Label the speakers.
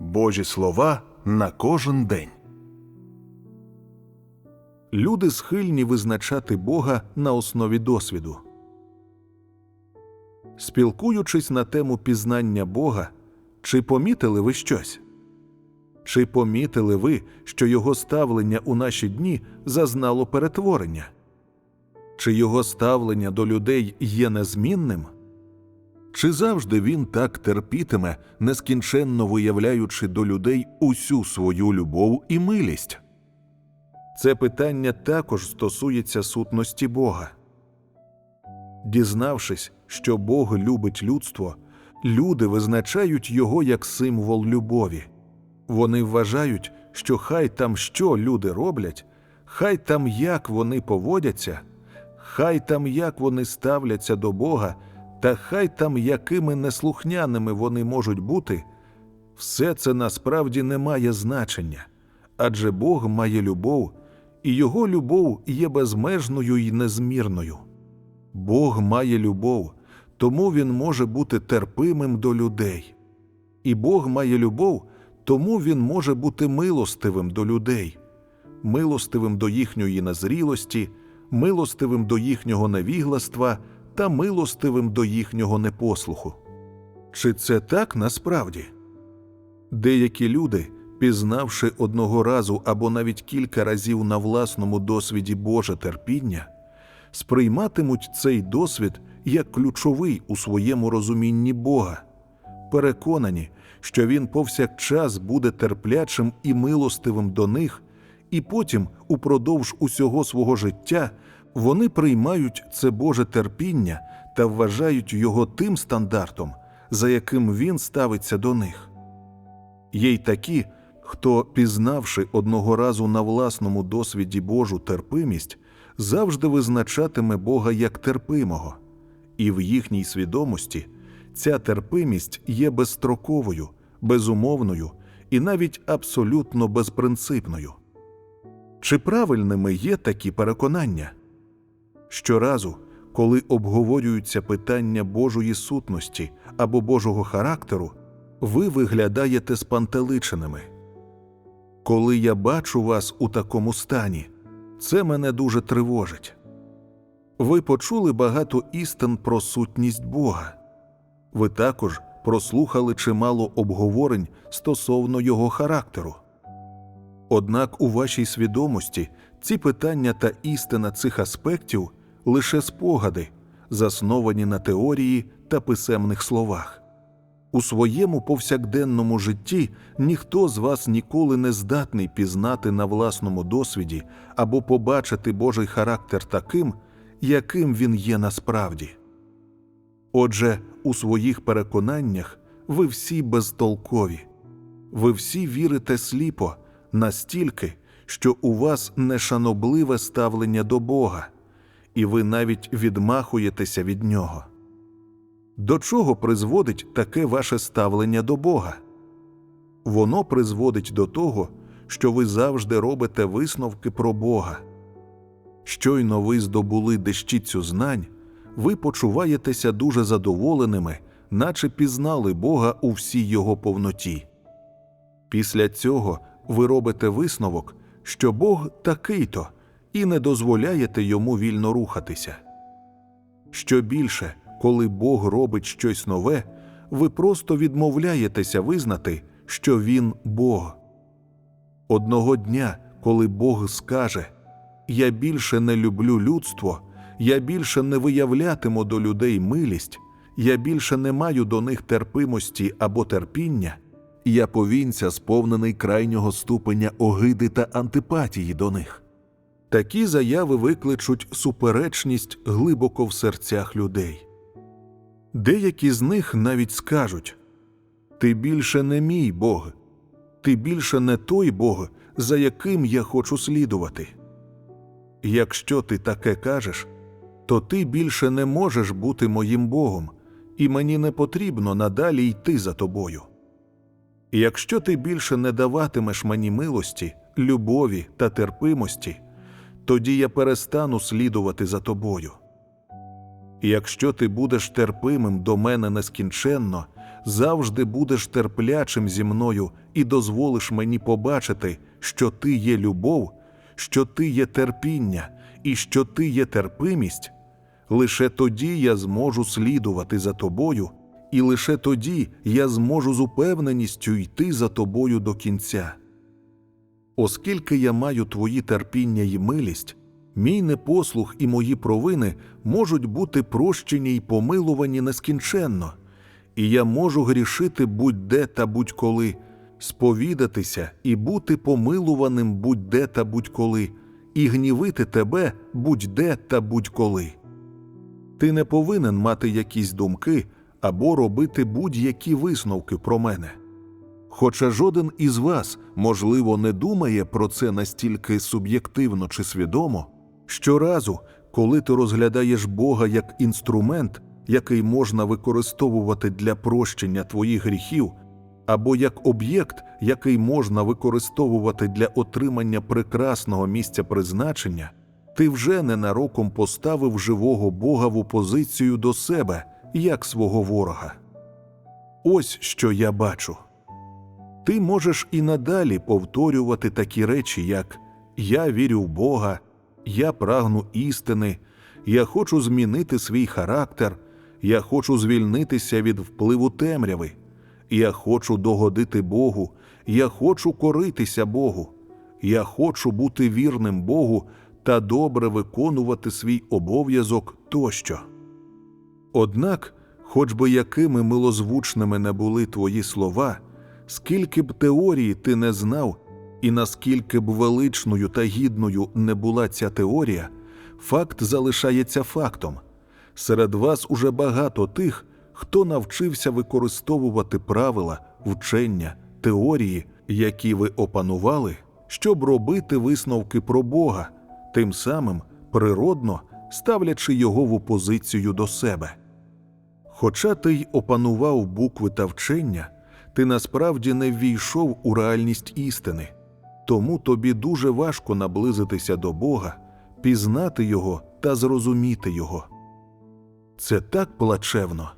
Speaker 1: Божі слова на кожен день. Люди схильні визначати Бога на основі досвіду. Спілкуючись на тему пізнання Бога, чи помітили ви щось? Чи помітили ви, що його ставлення у наші дні зазнало перетворення? Чи його ставлення до людей є незмінним? Чи завжди він так терпітиме, нескінченно виявляючи до людей усю свою любов і милість? Це питання також стосується сутності Бога. Дізнавшись, що Бог любить людство, люди визначають його як символ любові. Вони вважають, що хай там що люди роблять, хай там як вони поводяться, хай там як вони ставляться до Бога, та хай там якими неслухняними вони можуть бути, все це насправді не має значення, адже Бог має любов, і Його любов є безмежною і незмірною. Бог має любов, тому Він може бути терпимим до людей. І Бог має любов, тому Він може бути милостивим до людей, милостивим до їхньої незрілості, милостивим до їхнього невігластва та милостивим до їхнього непослуху. Чи це так насправді? Деякі люди, пізнавши одного разу або навіть кілька разів на власному досвіді Боже терпіння, сприйматимуть цей досвід як ключовий у своєму розумінні Бога, переконані, що Він повсякчас буде терплячим і милостивим до них, і потім, упродовж усього свого життя, вони приймають це Боже терпіння та вважають його тим стандартом, за яким він ставиться до них. Є й такі, хто, пізнавши одного разу на власному досвіді Божу терпимість, завжди визначатиме Бога як терпимого, і в їхній свідомості ця терпимість є безстроковою, безумовною і навіть абсолютно безпринципною. Чи правильними є такі переконання? Щоразу, коли обговорюються питання Божої сутності або Божого характеру, ви виглядаєте спантеличеними. Коли я бачу вас у такому стані, це мене дуже тривожить. Ви почули багато істин про сутність Бога. Ви також прослухали чимало обговорень стосовно його характеру. Однак у вашій свідомості ці питання та істина цих аспектів лише спогади, засновані на теорії та писемних словах. У своєму повсякденному житті ніхто з вас ніколи не здатний пізнати на власному досвіді або побачити Божий характер таким, яким він є насправді. Отже, у своїх переконаннях ви всі безтолкові, ви всі вірите сліпо настільки, що у вас нешанобливе ставлення до Бога, і ви навіть відмахуєтеся від нього. До чого призводить таке ваше ставлення до Бога? Воно призводить до того, що ви завжди робите висновки про Бога. Щойно ви здобули дещицю знань, ви почуваєтеся дуже задоволеними, наче пізнали Бога у всій його повноті. Після цього ви робите висновок, що Бог такий то, і не дозволяєте йому вільно рухатися. Що більше, коли Бог робить щось нове, ви просто відмовляєтеся визнати, що Він Бог. Одного дня, коли Бог скаже Я більше не люблю людство, я більше не виявлятиму до людей милість, я більше не маю до них терпимості або терпіння, я повінця, сповнений крайнього ступеня огиди та антипатії до них. Такі заяви викличуть суперечність глибоко в серцях людей. Деякі з них навіть скажуть Ти більше не мій Бог, ти більше не той Бог, за яким я хочу слідувати. Якщо ти таке кажеш, то ти більше не можеш бути моїм Богом, і мені не потрібно надалі йти за тобою. Якщо ти більше не даватимеш мені милості, любові та терпимості, тоді я перестану слідувати за тобою. Якщо ти будеш терпимим до мене нескінченно, завжди будеш терплячим зі мною і дозволиш мені побачити, що ти є любов, що ти є терпіння і що ти є терпимість, лише тоді я зможу слідувати за тобою, і лише тоді я зможу з упевненістю йти за тобою до кінця. Оскільки я маю твої терпіння і милість, мій непослух і мої провини можуть бути прощені й помилувані нескінченно, і я можу грішити будь-де та будь-коли, сповідатися і бути помилуваним будь-де та будь-коли, і гнівити тебе будь-де та будь-коли. Ти не повинен мати якісь думки або робити будь-які висновки про мене. Хоча жоден із вас, можливо, не думає про це настільки суб'єктивно чи свідомо, щоразу, коли ти розглядаєш Бога як інструмент, який можна використовувати для прощення твоїх гріхів, або як об'єкт, який можна використовувати для отримання прекрасного місця призначення, ти вже ненароком поставив живого Бога в опозицію до себе, як свого ворога. Ось що я бачу. Ти можеш і надалі повторювати такі речі, як Я вірю в Бога, я прагну істини, я хочу змінити свій характер, я хочу звільнитися від впливу темряви, я хочу догодити Богу, я хочу коритися Богу, я хочу бути вірним Богу та добре виконувати свій обов'язок тощо. Однак, хоч би якими милозвучними не були твої слова, скільки б теорії ти не знав, і наскільки б величною та гідною не була ця теорія, факт залишається фактом. Серед вас уже багато тих, хто навчився використовувати правила, вчення, теорії, які ви опанували, щоб робити висновки про Бога, тим самим природно ставлячи його в опозицію до себе. Хоча ти й опанував букви та вчення, ти насправді не ввійшов у реальність істини, тому тобі дуже важко наблизитися до Бога, пізнати Його та зрозуміти Його. Це так плачевно,